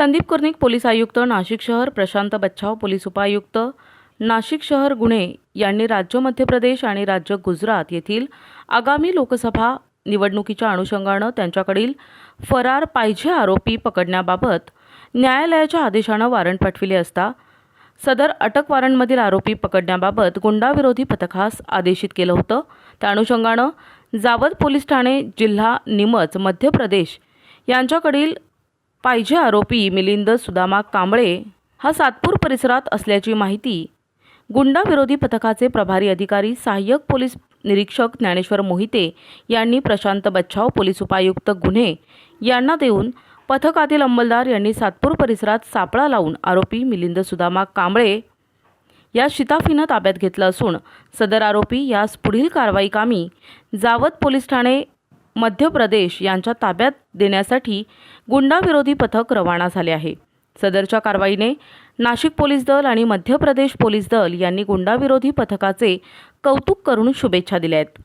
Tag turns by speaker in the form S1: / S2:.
S1: Sandeep कुर्निक police आयुक्त नाशिक शहर Prashant Bachhav police उपायुक्त नाशिक शहर गुन्हे यांनी राज्य मध्य प्रदेश आणि राज्य गुजरात येथील आगामी लोकसभा निवडणुकीच्या अनुषंगानं त्यांच्याकडील फरार पाहिजे आरोपी पकडण्याबाबत न्यायालयाच्या आदेशानं वॉरंट पाठविले असता सदर अटक वॉरंटमधील आरोपी पकडण्याबाबत गुंडाविरोधी पथकास आदेशित केलं होतं. त्या अनुषंगानं जावद पोलीस ठाणे जिल्हा निमच मध्य प्रदेश यांच्याकडील पाहिजे आरोपी मिलिंद सुदामा कांबळे हा सातपूर परिसरात असल्याची माहिती गुंडाविरोधी पथकाचे प्रभारी अधिकारी सहाय्यक पोलीस निरीक्षक ज्ञानेश्वर मोहिते यांनी प्रशांत बच्छाव पोलीस उपायुक्त गुन्हे यांना देऊन पथकातील अंमलदार यांनी सातपूर परिसरात सापळा लावून आरोपी मिलिंद सुदामा कांबळे या शिताफीनं ताब्यात घेतलं असून सदर आरोपी यास पुढील कारवाई कामी जावत पोलीस ठाणे मध्य प्रदेश यांच्या ताब्यात देण्यासाठी गुंडाविरोधी पथक रवाना झाले आहे. सदरच्या कारवाईने नाशिक पोलीस दल आणि मध्य प्रदेश पोलीस दल यांनी गुंडाविरोधी पथकाचे कौतुक करून शुभेच्छा दिल्या आहेत.